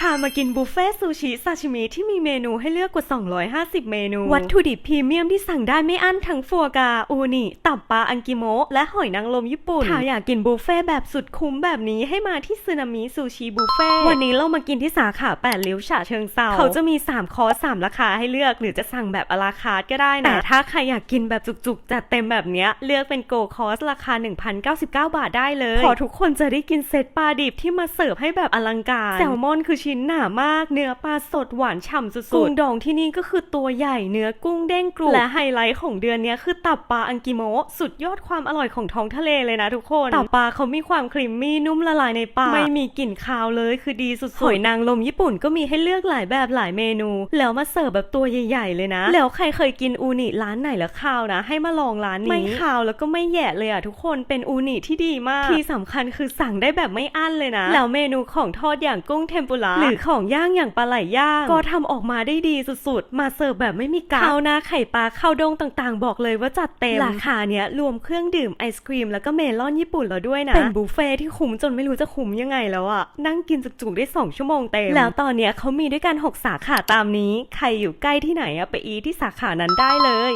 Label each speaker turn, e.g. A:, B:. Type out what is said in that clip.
A: พามากินบุฟเฟ่ต์ซูชิซาชิมิที่มีเมนูให้เลือกกว่า 250 เมนู วัตถุดิบพรีเมียมที่สั่งได้ไม่อั้นทั้งฟัวกา อูนิตับปลาอังกิโมะและหอยนางรมญี่ปุ่นถ้าอยากกินบุฟเฟ่แบบสุดคุ้มแบบนี้ให้มาที่ซึนามิซูชิบุฟเฟ่วันนี้เรามากินที่สาขาแปดริ้วฉะเชิงเซาเขาจะมี 3 คอร์ส3ราคาให้เลือกหรือจะสั่งแบบอลาคาร์ก็ได้นะแต่ถ้าใครอยากกินแบบจุกๆจัดเต็มแบบเนี้ยเลือกเป็นโกคอร์สราคา 1,099 บาทได้เลยพอทุกคนจะได้กินเซตปลาดิบที่มาเสิร์ฟให้แบบอลังการแซลมอนคือชินหนามาก เนื้อปลาสดหวานฉ่ำสุดๆ กุ้งดองที่นี่ก็คือตัวใหญ่เนื้อกุ้งเด้งกรุบและไฮไลท์ของเดือนเนี้ยคือตับปลาอังกิโมะสุดยอดความอร่อยของท้องทะเลเลยนะทุกคน ตับปลาเขามีความครีมมี่นุ่มละลายในปากไม่มีกลิ่นคาวเลยคือดีสุดๆหอยนางรมญี่ปุ่นก็มีให้เลือกหลายแบบหลายเมนู แล้วมาเสิร์ฟแบบตัวใหญ่ๆเลยนะ แล้วใครเคยกินอูนิร้านไหนแล้วคาวนะ ให้มาลองร้านนี้ไม่คาวแล้วก็ไม่แย่เลยอะทุกคนเป็นอูนิที่ดีมาก ที่สำคัญคือสั่งได้แบบไม่อั้นเลยนะ แล้วเมนูของทอดอย่างกุ้งเทมปุระหรือของย่างอย่างปลาไหลย่าง ก็ทำออกมาได้ดีสุดๆ มาเสิร์ฟแบบไม่มีกาวข้าวหน้าไข่ปลาข้าวดงต่างๆ บอกเลยว่าจัดเต็ม ราคาเนี้ยรวมเครื่องดื่มไอศครีมแล้วก็เมลอนญี่ปุ่นแล้วด้วยนะ เป็นบุฟเฟ่ที่คุ้มจนไม่รู้จะคุ้มยังไงแล้วอะนั่งกินจุกๆได้ 2 ชั่วโมงเต็ม แล้วตอนเนี้ยเขามีด้วยกัน 6 สาขาตามนี้ ใครอยู่ใกล้ที่ไหนอะไปอีที่สาขานั้นได้เลย